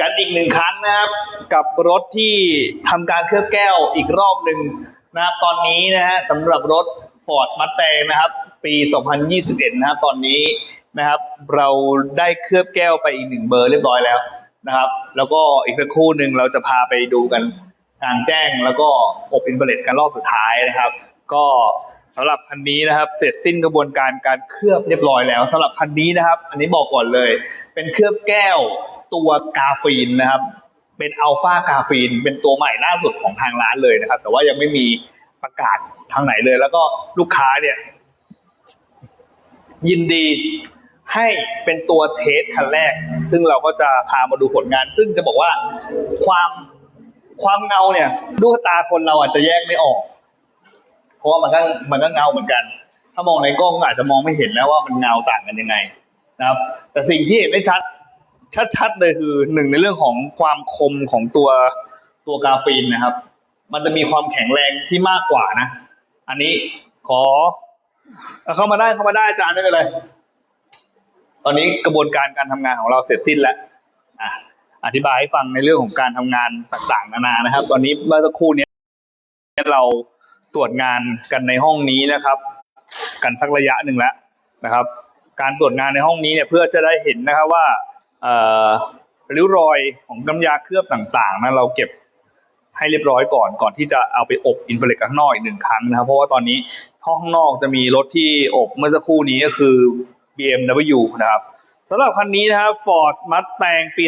กันอีกหนึ่งครั้งนะครับ กับรถที่ทำการเคลือบแก้วอีกรอบหนึ่งนะครับ ตอนนี้นะฮะสำหรับรถ Ford Mustang นะครับ ปี 2021 นะครับ ตอนนี้นะครับ เราได้เคลือบแก้วไปอีกหนึ่งเบอร์เรียบร้อยแล้วนะครับ แล้วก็อีกสักครู่หนึ่งเราจะพาไปดูกันกางแจ้งแล้วก็อบอินเบเลตกันรอบสุดท้ายนะครับ ก็ สำหรับคันนี้นะครับ เสร็จสิ้นกระบวนการการเคลือบเรียบร้อยแล้วสำหรับคันนี้นะครับ อันนี้บอกก่อนเลย เป็นเคลือบแก้วตัวกาฟีนนะครับ เป็นอัลฟากาฟีน เป็นตัวใหม่ล่าสุดของทางร้านเลยนะครับ แต่ว่ายังไม่มีประกาศทางไหนเลย แล้วก็ลูกค้าเนี่ย ยินดีให้เป็นตัวเทสคันแรก ซึ่งเราก็จะพามาดูผลงาน ซึ่งจะบอกว่าความความเงาเนี่ยดูตาคนเราอาจจะแยกไม่ออก เพราะว่ามันก็มันก็เงาเหมือนกัน ถ้ามองในกล้องก็อาจจะมองไม่เห็นนะว่ามันเงาต่างกันยังไงนะครับ แต่สิ่งที่เห็นได้ชัด ชัดๆเลยคือหนึ่งในเรื่องของความคมของตัวตัวกราฟีนนะครับ มันจะมีความแข็งแรงที่มากกว่านะ อันนี้ขอเข้ามาได้เข้ามาได้อาจารย์ได้เลย ตอนนี้กระบวนการการทำงานของเราเสร็จสิ้นแล้วอธิบายให้ฟังในเรื่องของการทำงานต่างๆ นานานะครับ ตอนนี้เมื่อสักครู่นี้เรา ตรวจงานกันในห้องนี้นะครับ กันสักระยะหนึ่งแล้วนะครับ การตรวจงานในห้องนี้เนี่ยเพื่อจะได้เห็นนะครับว่าริ้วรอยของน้ำยาเคลือบต่างๆนะเราเก็บให้เรียบร้อยก่อนก่อนที่จะเอาไปอบอินฟราเรดข้างนอกอีกหนึ่งครั้งนะครับ เพราะว่าตอนนี้ห้อข้างนอกจะมีรถที่อบเมื่อสักครู่นี้ก็คือ BMW นะครับ สำหรับคันนี้นะครับ Ford Mustang ปี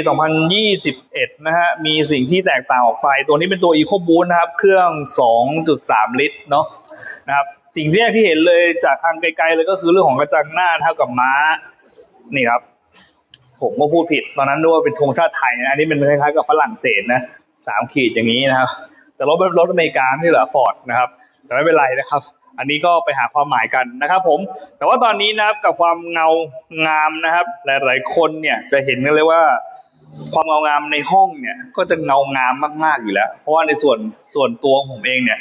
2021 นะฮะ มีสิ่งที่แตกต่างออกไป ตัวนี้เป็นตัว EcoBoost นะครับ เครื่อง 2.3 ลิตร เนาะนะครับ สิ่งแรกที่เห็นเลยจากทางไกลๆเลยก็คือเรื่องของกระจังหน้าเท่ากับม้า นี่ครับ ผมก็พูดผิด ตอนนั้นนึกว่าเป็นธงชาติไทยนะ อันนี้เป็นคล้ายๆกับฝรั่งเศสนะสามขีดอย่างนี้นะครับ แต่รถรถอเมริกาไม่ใช่เหรอฟอร์ดนะครับ แต่ไม่เป็นไรนะครับ อันนี้ก็ไปหาความหมายกันนะครับผม แต่ว่าตอนนี้นะครับกับความเงางามนะครับ หลาย ๆ คนเนี่ยจะเห็นกันเลยว่าความเงางามในห้องเนี่ยก็จะเงางามมาก ๆ อยู่แล้ว เพราะว่าในส่วนส่วนตัวของผมเองเนี่ย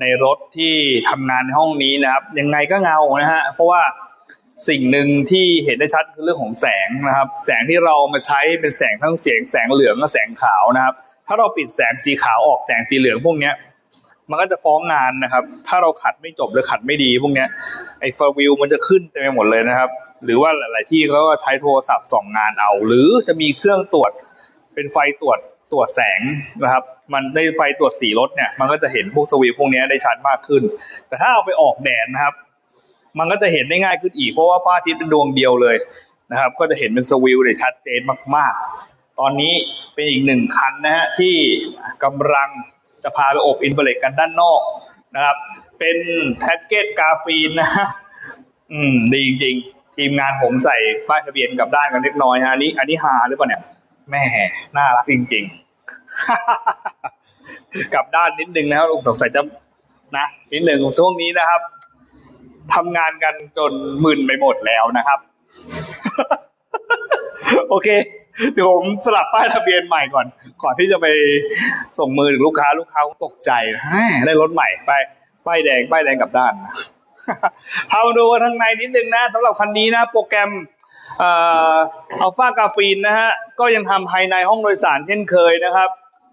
ในรถที่ทำงานในห้องนี้นะครับ ยังไงก็เงานะฮะเพราะว่าสิ่งหนึ่งที่เห็นได้ชัดคือเรื่องของแสงนะครับ แสงที่เรามาใช้เป็นแสงทั้งเสียงแสงเหลืองและแสงขาวนะครับ ถ้าเราปิดแสงสีขาวออกแสงสีเหลืองพวกเนี้ย มันก็จะฟ้องงานนะครับ ถ้าเราขัดไม่จบหรือขัดไม่ดี พวกเนี้ยไอ้ฟวิวมันจะขึ้นเต็มไปหมดเลยนะครับ หรือว่าหลาย ๆ ที่เขาก็ใช้โทรศัพท์ส่องงานเอา หรือจะมีเครื่องตรวจเป็นไฟตรวจตรวจแสงนะครับ มันได้ไฟตรวจสีรถเนี่ยมันก็จะเห็นพวกสวิวพวกนี้ได้ชัดมากขึ้น แต่ถ้าเอาไปออกแดดนะครับ มันก็จะเห็นได้ง่ายขึ้นอีกเพราะว่าพระอาทิตย์เป็นดวงเดียวเลยนะครับ ก็จะเห็นเป็นสวิวได้ชัดเจนมาก ๆ ตอนนี้เป็นอีกหนึ่งคันนะฮะที่กำลัง จะพาไปอบอินเฟลเลกันด้านนอกนะครับ เป็นแพ็กเกจกาฟีนนะฮะอืมดีจริงๆ ทีมงานผมใส่ป้ายทะเบียนกับด้านกันเล็กน้อยฮะอันนี้ อันนี้ฮาหรือเปล่าเนี่ยแม่น่ารักจริงๆ กับด้านนิดนึงนะครับสงสัยจะนะนิดหนึ่งช่วงนี้นะครับทำงานกันจนมึนไปหมดแล้วนะครับ โอเค เดี๋ยวผมสลับป้ายทะเบียนใหม่ก่อน ก่อนที่จะไปส่งมือถึงลูกค้าลูกค้าตกใจได้รถใหม่ไปป้ายแดงป้ายแดงกลับด้านพามาดูทางในนิดนึงนะสำหรับคันนี้นะโปรแกรมเอ่ออัลฟากาฟีนนะฮะก็ยังทำภายในห้องโดยสารเช่นเคยนะครับ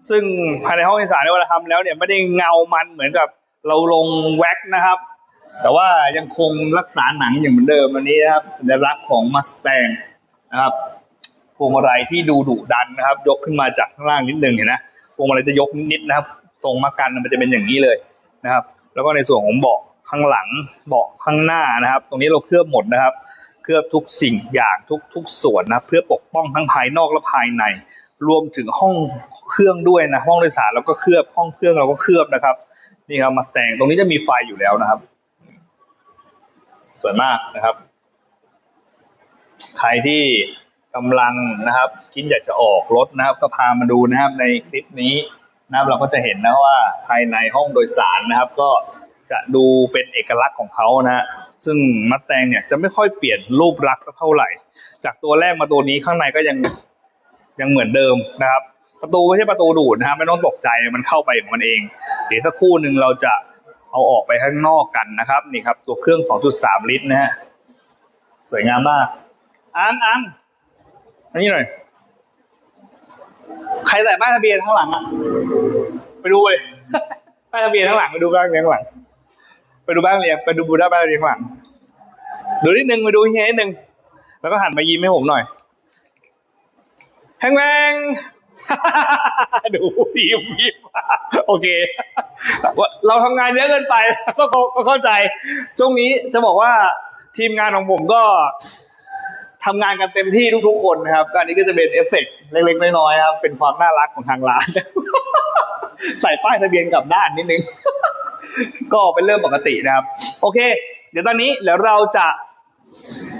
ซึ่งภายในห้องโดยสารเวลาทำแล้วเนี่ยไม่ได้เงามันเหมือนกับเราลงแว็กนะครับ แต่ว่ายังคงรักษาหนังอย่างเหมือนเดิมอันนี้นะครับสัญลักษณ์ของมัสแตงนะครับ พวงมาลัยที่ดูดุดันนะครับ ยกขึ้นมาจากข้างล่างนิดนึงเห็นนะพวงมาลัยจะยกนิดนะครับ ทรงมากันมันจะเป็นอย่างนี้เลยนะครับ แล้วก็ในส่วนของเบาะข้างหลังเบาะข้างหน้านะครับ ตรงนี้เราเคลือบหมดนะครับ เคลือบทุกสิ่งอย่างทุกทุกส่วนนะเพื่อปกป้องทั้งภายนอกและภายใน รวมถึงห้องเครื่องด้วยนะห้องโดยสารเราก็เคลือบห้องเครื่องเราก็เคลือบนะครับนี่ครับมาแต่งตรงนี้จะมีไฟอยู่แล้วนะครับ สวยมากนะครับ ใครที่ กำลังนะครับ คิดอยากจะออกรถนะครับ ก็พามาดูนะครับในคลิปนี้นะครับเราก็จะเห็นนะว่าภายในห้องโดยสารนะครับ ก็จะดูเป็นเอกลักษณ์ของเขานะฮะซึ่งมัตแตงเนี่ยจะไม่ค่อยเปลี่ยนรูปลักษณ์เท่าไหร่ จากตัวแรกมาตัวนี้ข้างในก็ยังยังเหมือนเดิมนะครับ ประตูไม่ใช่ประตูดูดนะครับไม่ต้องตกใจมันเข้าไปของมันเอง เดี๋ยวสักครู่หนึ่งเราจะเอาออกไปข้างนอกกันนะครับ นี่ครับ ตัวเครื่อง 2.3 ลิตรนะฮะสวยงามมากอังอัง อันนี้หน่อย ใครใส่ป้ายทะเบียนข้างหลังอะไปดูเลยป้ายทะเบียนข้างหลังไปดูบ้างเรียงข้างหลัง ไปดูบ้างเรียงไปดูบูด้าบ้างเรียงข้างหลัง ดูนิดนึงไปดูเฮียนิดนึง แล้วก็หันมายิ้มให้ผมหน่อยแฮงแมงดูยิ้มยิ้มโอเค เราทำงานเยอะเกินไปก็เข้าก็เข้าใจช่วงนี้จะบอกว่าทีมงานของผมก็ ทำงานกันเต็มที่ทุกๆคนนะครับก็อันนี้ก็จะเป็นเอฟเฟกต์เล็กๆน้อยๆครับ เป็นความน่ารักของทางร้าน ใส่ป้ายทะเบียนกลับด้านนิดนึง ก็เป็นเรื่องปกตินะครับ โอเค เดี๋ยวตอนนี้เดี๋ยวเราจะ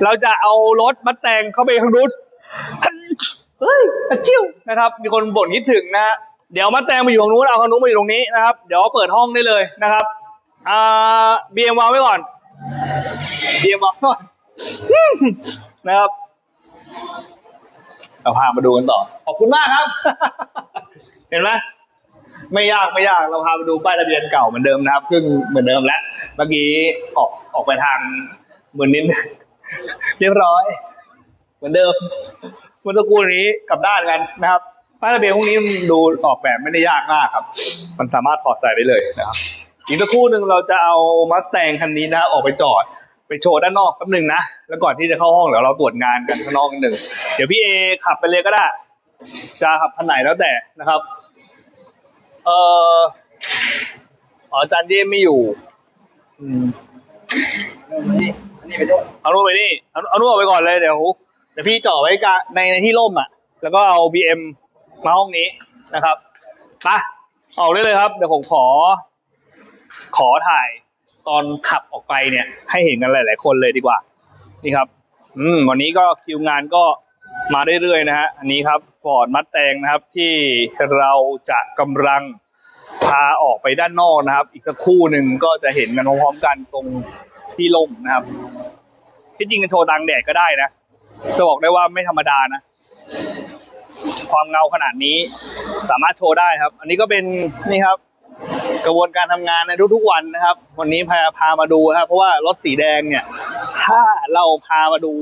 เราจะเอารถมาแต่งเข้าไปข้างนู้นเฮ้ยกระจิ้วนะครับ มีคนบ่นคิดถึงนะเดี๋ยวมาแต่งมาอยู่ตรงนู้นเอาข้างนู้นมาอยู่ตรงนี้นะครับ เดี๋ยวเปิดห้องได้เลยนะครับอ่าบีเอ็มวางไว้ก่อนบีเอ็มวางไว้ก่อน นะครับเราพามาดูกันต่อ ขอบคุณมากครับ เห็นไหมไม่ยากไม่ยากเราพาไปดูป้ายทะเบียนเก่าเหมือนเดิมนะครับซึ่งเหมือนเดิมแล้วเมื่อกี้ออกออกไปทางเหมือนนิดนึงเรียบร้อย เหมือนเดิมเมื่อสักครู่นี้กลับด้านกันนะครับป้ายทะเบียนพวกนี้มันดูออกแบบไม่ได้ยากมากครับ มันสามารถถอดใส่ได้เลยนะครับ อีกสักครู่หนึ่งเราจะเอามัสแตงคันนี้นะออกไปจอด ไปโชว์ด้านนอกแป๊บหนึ่งนะ แล้วก่อนที่จะเข้าห้องเดี๋ยวเราตรวจงานกันข้างนอกนิดหนึ่งเดี๋ยวพี่เอขับไปเลยก็ได้ จะขับคันไหนแล้วแต่นะครับ เอออ๋ออาจารย์เย่ไม่อยู่อืมอันนี้ไปด้วยเอานู่นไปนี่เอาเอานู่นออกไปก่อนเลยเดี๋ยวเดี๋ยวพี่จ่อไว้กะในในที่ร่มอะ แล้วก็เอาบีเอ็มมาห้องนี้นะครับไปออกได้เลยครับ เดี๋ยวผมขอ ขอถ่าย ตอนขับออกไปเนี่ย ให้เห็นกันหลาย ๆ คนเลยดีกว่า นี่ครับ อืมวันนี้ก็คิวงานก็มาเรื่อยๆนะฮะอันนี้ครับฟอร์ดมัดแตงนะครับ ที่เราจะกำลังพาออกไปด้านนอกนะครับ อีกสักครู่หนึ่งก็จะเห็นกันพร้อมๆกันตรงที่ล่มนะครับที่จริงจะโชว์ดังแดดก็ได้นะจะบอกได้ว่าไม่ธรรมดานะ ความเงาขนาดนี้สามารถโชว์ได้ครับ อันนี้ก็เป็นนี่ครับ กระบวนการทำงานในทุกๆวันนะครับ วันนี้พาพามาดูนะครับ เพราะว่ารถสีแดงเนี่ย ถ้าเราพามาดู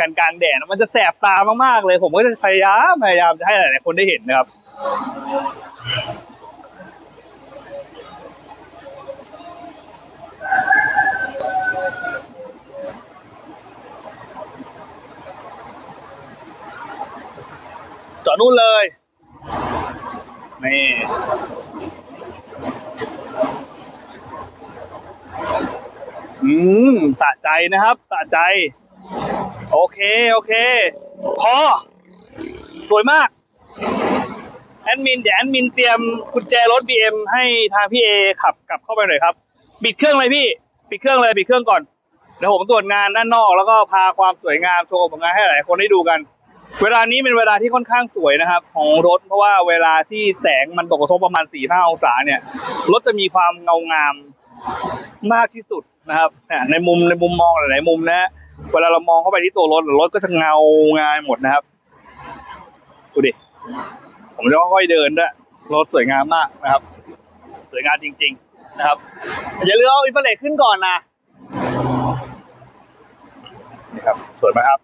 กันกลางแดดมันจะแสบตามากๆเลย ผมก็จะพยายามพยายามจะให้หลายๆคนได้เห็นนะครับจอดนู่นเลย นี่ อืมสะใจนะครับสะใจ โอเค โอเค พอ สวยมาก แอดมิน เดี๋ยวแอดมินเตรียมกุญแจรถ BM ให้ทางพี่เอขับกลับเข้าไปหน่อยครับปิดเครื่องเลยพี่ปิดเครื่องเลยปิดเครื่องก่อนเดี๋ยวผมตรวจงานด้านนอกแล้วก็พาความสวยงามโชว์ผลงานให้หลายคนได้ดูกัน เวลานี้เป็นเวลาที่ค่อนข้างสวยนะครับ ของรถเพราะว่าเวลาที่แสงมันตกกระทบประมาณ4ี่ห้าองศาเนี่ยรถจะมีความเงางามมากที่สุด นะครับในมุมในมุมมองหลายๆมุมนะฮะเวลาเรามองเข้าไปที่ตัวรถรถก็จะเงางามหมดนะครับดูดิผมจะค่อยๆเดินด้วยรถสวยงามมากนะครับ สวยงามจริง ๆ นะครับอย่าลืมเอาอินฟราเรดขึ้นก่อนนะนี่ครับสวยไหมครับ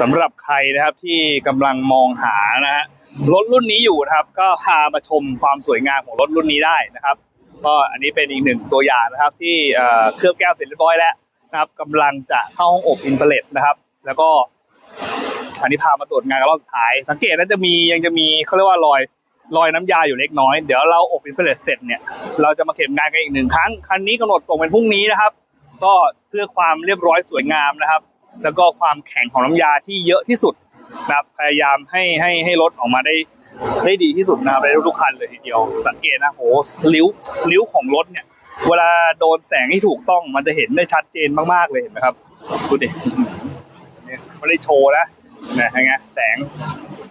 สำหรับใครนะครับที่กำลังมองหานะฮะรถรุ่นนี้อยู่นะครับ ก็พามาชมความสวยงามของรถรุ่นนี้ได้นะครับ ก็อันนี้เป็นอีกหนึ่งตัวอย่างนะครับ ที่เคลือบแก้วเสร็จเรียบร้อยแล้วนะครับกำลังจะเข้าห้องอบอินเฟราเรดนะครับ แล้วก็อันนี้พามาตรวจงานกันรอบสุดท้าย สังเกตนะจะมียังจะมีเขาเรียกว่ารอยรอยน้ำยาอยู่เล็กน้อย เดี๋ยวเราอบอินเฟราเรดเสร็จเนี่ยเราจะมาเก็บงานกันอีกหนึ่งครั้งคันนี้กำหนดส่งเป็นพรุ่งนี้นะครับ ก็เพื่อความเรียบร้อยสวยงามนะครับ แล้วก็ความแข็งของน้ำยาที่เยอะที่สุดนะครับพยายามให้ให้ให้รถออกมาได้ ได้ดีที่สุดนะครับในทุกๆคันเลยทีเดียว สังเกตนะโหริ้วริ้วของรถเนี่ย เวลาโดนแสงที่ถูกต้องมันจะเห็นได้ชัดเจนมากๆเลยเห็นไหมครับดูดิเนี่ยไม่ได้โชว์นะนะไงแสง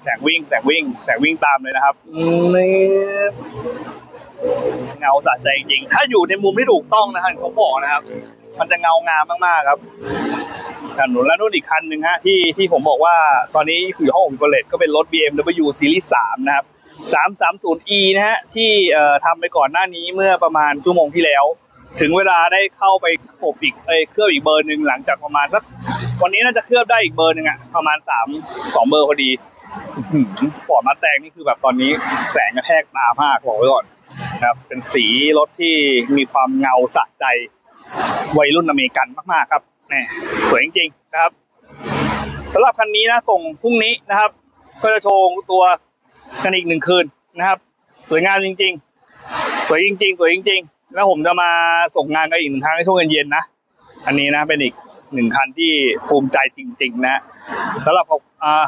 แสงวิ่งแสงวิ่งแสงวิ่งตามเลยนะครับนี่เงาสะใจจริงๆถ้าอยู่ในมุมที่ถูกต้องนะฮะเขาบอกนะครับ มันจะเงางามมากๆครับถนนและนู่นอีกคันหนึ่งฮะที่ที่ผมบอกว่าตอนนี้อยู่ห้องอุปเลตก็เป็นรถ BMW Series 3 นะครับ 330e นะฮะที่เอ่อทำไปก่อนหน้านี้เมื่อประมาณชั่วโมงที่แล้ว ถึงเวลาได้เข้าไปขบอีกเอ้เคลือบอีกเบอร์หนึ่งหลังจากประมาณสักวันนี้น่าจะเคลือบได้อีกเบอร์หนึ่งอะประมาณสามสองเบอร์พอดีฟอร์ดมาแตงนี่คือแบบตอนนี้แสงกระแทกตามากบอกไว้ก่อนนะครับเป็นสีรถที่มีความเงาสะใจ วัยรุ่นอเมริกันมากๆครับแหมสวยจริงๆนะครับสำหรับคันนี้นะส่งพรุ่งนี้นะครับ ก็จะโชว์ตัวกันอีกหนึ่งคืนนะครับ สวยงามจริง ๆ สวยจริง ๆ สวยจริง ๆ แล้วผมจะมาส่งงานกันอีกหนึ่งครั้งในช่วงเย็นๆนะอันนี้นะเป็นอีกหนึ่งคันที่ภูมิใจจริง ๆ นะสำหรับอ่า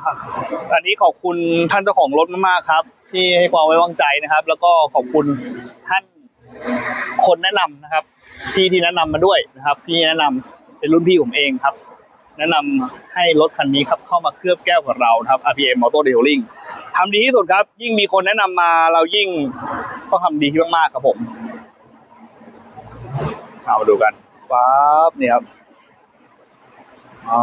อันนี้ขอบคุณท่านเจ้าของรถมากๆครับ ที่ให้ความไว้วางใจนะครับ แล้วก็ขอบคุณท่านคนแนะนำนะครับ ที่ที่แนะนำมาด้วยนะครับที่แนะนำเป็นรุ่นพี่ผมเองครับ แนะนำให้รถคันนี้ครับเข้ามาเคลือบแก้วกับเราครับ RPM Auto Detailing ทำดีที่สุดครับ ยิ่งมีคนแนะนำมาเรายิ่งต้องทำดีที่มากๆครับผมเอามาดูกันฟ้าบนี่ครับอ๋อ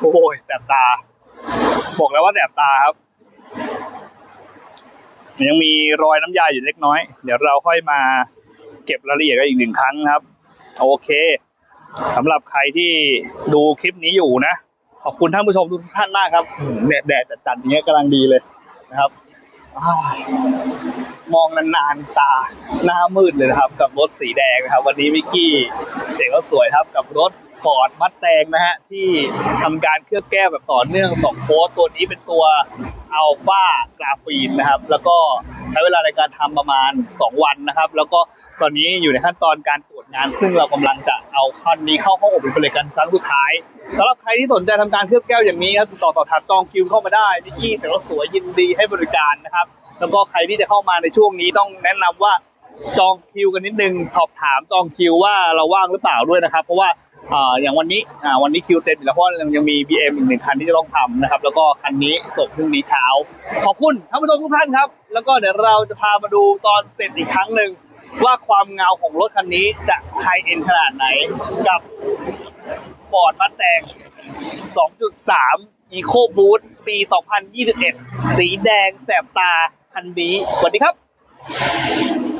โอ้ยแสบตา บอกแล้วว่าแสบตาครับ ยังมีรอยน้ำยาอยู่เล็กน้อย เดี๋ยวเราค่อยมาเก็บรายละเอียดกันอีกหนึ่งครั้งครับ โอเคสำหรับใครที่ดูคลิปนี้อยู่นะ ขอบคุณท่านผู้ชมทุกท่านมากครับอืมแดดแดดจัดๆอย่างเงี้ยกำลังดีเลยนะครับอมองนานๆตาหน้ามืดเลยนะครับ กับรถสีแดงนะครับ วันนี้มิกกี้เสียงก็สวยครับกับรถ ฟอร์ดมัดแตงนะฮะ ที่ทำการเคลือบแก้วแบบต่อเนื่องสองโค้ดตัวนี้เป็นตัวอัลฟากราฟีนนะครับ แล้วก็ใช้เวลาในการทำประมาณ 2 วันนะครับ แล้วก็ตอนนี้อยู่ในขั้นตอนการตรวจงาน ซึ่งเรากำลังจะเอาคันนี้เข้าห้องอบเป็นบริการครั้งสุดท้ายสำหรับใครที่สนใจทำการเคลือบแก้วอย่างนี้ครับติดต่อสอบถามจองคิวเข้ามาได้นิกกี้แต่ว่าสวยยินดีให้บริการนะครับ แล้วก็ใครที่จะเข้ามาในช่วงนี้ต้องแนะนำว่าจองคิวกันนิดนึงสอบถามจองคิวว่าเราว่างหรือเปล่าด้วยนะครับ เพราะว่า ออย่างวันนี้วันนี้คิวเต็มอยู่แล้วเพราะยังมี BM อีกหนึ่งคันที่จะต้องทำนะครับ แล้วก็คันนี้ส่งพรุ่งนี้เช้า ขอบคุณท่านผู้ชมทุกท่านครับ แล้วก็เดี๋ยวเราจะพามาดูตอนเสร็จอีกครั้งหนึ่งว่าความเงาของรถคันนี้จะไฮเอ็นขนาดไหนกับฟอร์ดมาแตง2.3 Eco Boost ปี 2021 สีแดงแสบตาคันนี้สวัสดีครับ